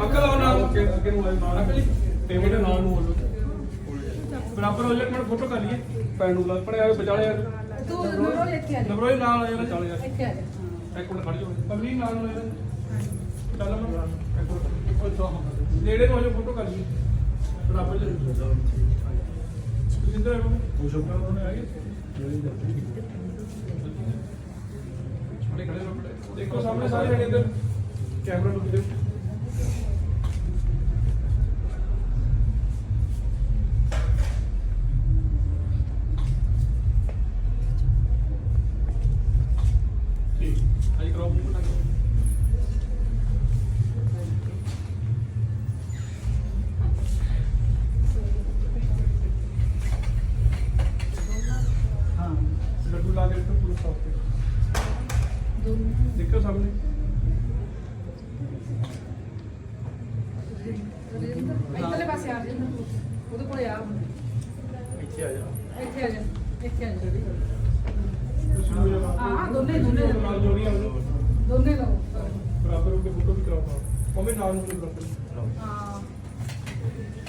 Uncle ਆਓ ਨਾਲ ਅੱਗੇ ਅੱਗੇ ਨੂੰ ਆਓ ਨਾਲ। ਅੰਕਲ ਪੇਮੈਂਟ ਨਾਲ ਨੂੰ ਹੋ ਲਓ ਬਰਾਬਰ ਹੋ ਜਾਏ ਮੈਂ ਫੋਟੋ ਕਰ ਲਈਏ। ਪੈਨ ਲਾ ਪੜਿਆ ਵਿਚਾਲੇ ਨਰੋ ਇੱਥੇ ਆ ਜਾ ਨੰਬਰ ਨਾਲ ਆ ਯਾਰ ਵਿਚਾਲੇ ਆ ਇੱਕ ਮਿੰਟ ਖੜ ਜਾਓ। ਪਬਲਿਕ ਨਾਲ ਨੂੰ ਯਾਰ ਚੱਲ ਮੈਂ ਇੱਕ ਮਿੰਟ। ਉਹ ਤੋਂ ਨੇੜੇ ਨੂੰ ਹੋ ਜਾਓ ਫੋਟੋ ਕਰ ਲਈਏ। ਬਰਾਬਰ ਜੀ ਤੁਸੀਂ ਇੰਦਰ ਆਓ ਉਹ ਸ਼ੁਕਰ ਉਹਨੇ ਆ ਦੇਖੋ ਸਾਹਮਣੇ ਸਾਰੇ ਜਣੇ ਇੱਧਰ। ਕੈਮਰਾ ਨੂੰ ਦਿਓ ਠੀਕ। ਆਈ ਕਰਾਓ ਮੂੰਹ ਨਾਲ ਹਾਂ। ਲੱਡੂ ਲਾ ਕੇ ਇੱਥੇ ਪੂਰਾ ਸੌਫਟ ਦੋਨੋਂ ਦੇਖੋ ਸਾਹਮਣੇ। ਇੱਧਰਲੇ ਪਾਸੇ ਆ ਜਾ ਉਹਦੇ ਕੋਲੇ ਆ। ਇੱਥੇ ਆ ਜਾ। ਇੱਥੇ ਆ ਜਾ। ਇੱਥੇ ਆ ਜਾ ਹਾਂ, ਦੋਨੇ- ਦੋਨੇ। ਨਾਲ ਜੋੜੀ ਆ ਜਾਓ। ਦੋਨੇ ਲਓ। ਬਰਾਬਰ ਹੋ ਕੇ ਫੋਟੋ ਵੀ ਕਰਾਓ ਮੰਮੀ ਨਾਲ ਨੂੰ ਬਰਾਬਰ। ਹਾਂ।